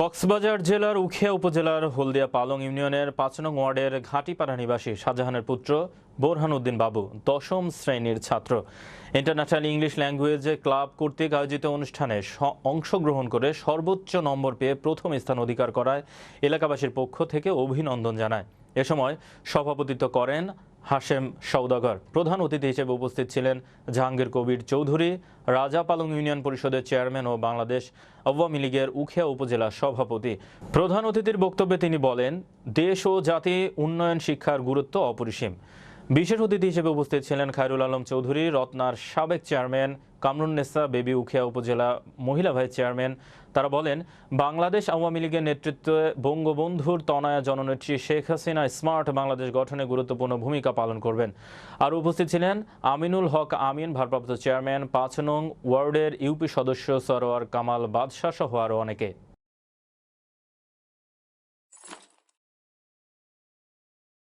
কক্সবাজার জেলার উখিয়া উপজেলার হলদিয়া পালং ইউনিয়নের পাঁচ নং ওয়ার্ডের ঘাটিপাড়া নিবাসী শাহজাহানের পুত্র বোরহান উদ্দিন বাবু, দশম শ্রেণির ছাত্র। ইন্টারন্যাশনাল ইংলিশ ল্যাঙ্গুয়েজ ক্লাব কর্তৃক আয়োজিত অনুষ্ঠানে অংশগ্রহণ করে সর্বোচ্চ নম্বর পেয়ে প্রথম স্থান অধিকার করায় এলাকাবাসীর পক্ষ থেকে অভিনন্দন জানায়। এ সময় সভাপতিত্ব করেন হাশেম সৌদাগর প্রধান অতিথি হিসেবে উপস্থিত ছিলেন জাহাঙ্গীর কবির চৌধুরী রাজাপালং ইউনিয়ন পরিষদের চেয়ারম্যান ও বাংলাদেশ আওয়ামী লীগের উখিয়া উপজেলা সভাপতি। প্রধান অতিথির বক্তব্যে তিনি বলেন, দেশ ও জাতি উন্নয়ন শিক্ষার গুরুত্ব অপরিসীম। বিশেষ অতিথি হিসেবে উপস্থিত ছিলেন খায়রুল আলম চৌধুরী, রত্নার সাবেক চেয়ারম্যান কামরুন্নেসা বেবি উখিয়া উপজেলা মহিলা ভাইস চেয়ারম্যান। তারা বলেন, বাংলাদেশ আওয়ামী লীগের নেতৃত্বে বঙ্গবন্ধুর তনায়া জননেত্রী শেখ হাসিনা স্মার্ট বাংলাদেশ গঠনে গুরুত্বপূর্ণ ভূমিকা পালন করবেন। আর উপস্থিত ছিলেন আমিনুল হক আমিন, ভারপ্রাপ্ত চেয়ারম্যান, পাঁচ নং ওয়ার্ডের ইউপি সদস্য সরোয়ার কামাল বাদশাহ সহ আরও অনেকে।